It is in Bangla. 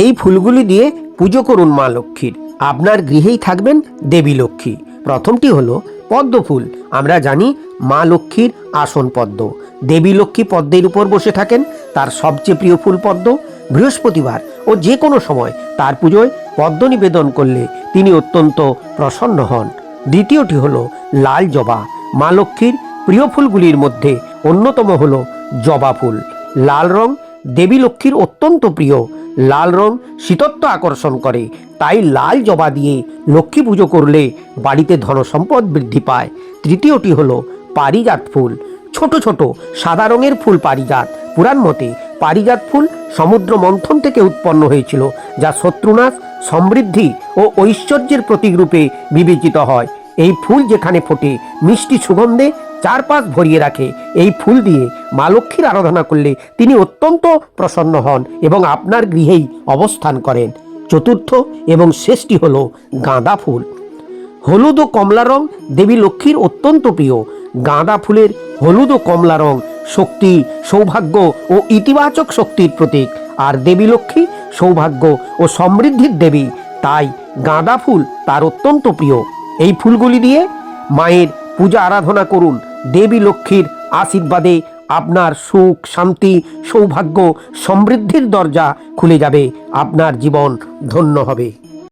এই ফুলগুলি দিয়ে পুজো করুন মা লক্ষ্মীর। আপনার গৃহেই থাকবেন দেবী লক্ষ্মী। প্রথমটি হলো পদ্ম ফুল আমরা জানি মা লক্ষ্মীর আসন পদ্ম। দেবী লক্ষ্মী পদ্মের উপর বসে থাকেন, তার সবচেয়ে প্রিয় ফুল পদ্ম বৃহস্পতিবার ও যে কোনো সময় তার পুজোয় পদ্ম নিবেদন করলে তিনি অত্যন্ত প্রসন্ন হন। দ্বিতীয়টি হলো লাল জবা। মা লক্ষ্মীর প্রিয় ফুলগুলির মধ্যে অন্যতম হলো জবা ফুল। লাল রং দেবী লক্ষ্মীর অত্যন্ত প্রিয় লাল রং শীতত্ব আকর্ষণ করে। তাই লাল জবা দিয়ে লক্ষ্মী পুজো করলে বাড়িতে ধনসম্পদ বৃদ্ধি পায়। তৃতীয়টি হলো পারিজাত ফুল। ছোট ছোট সাদা রঙের ফুল পারিজাত। পুরাণ মতে পারিজাত ফুল সমুদ্র মন্থন থেকে উৎপন্ন হয়েছিল, যা শত্রুনাশ, সমৃদ্ধি ও ঐশ্বর্যের প্রতীক রূপে বিবেচিত হয়। এই ফুল যেখানে ফোটে, মিষ্টি সুগন্ধে চারপাশ ভরিয়ে রাখে। এই ফুল দিয়ে মা লক্ষ্মীর আরাধনা করলে তিনি অত্যন্ত প্রসন্ন হন এবং আপনার গৃহেই অবস্থান করেন। চতুর্থ এবং শেষটি হলো গাঁদা ফুল। হলুদ ও কমলা রং দেবী লক্ষ্মীর অত্যন্ত প্রিয়। গাঁদা ফুলের হলুদ ও কমলা রং শক্তি, সৌভাগ্য ও ইতিবাচক শক্তির প্রতীক। আর দেবী লক্ষ্মী সৌভাগ্য ও সমৃদ্ধির দেবী। তাই গাঁদা ফুল তার অত্যন্ত প্রিয়। এই ফুলগুলি দিয়ে মায়ের পূজা আরাধনা করুন। দেবী লক্ষ্মীর আশীর্বাদে আপনার সুখ, শান্তি, সৌভাগ্য, সমৃদ্ধির দরজা খুলে যাবে। আপনার জীবন ধন্য হবে।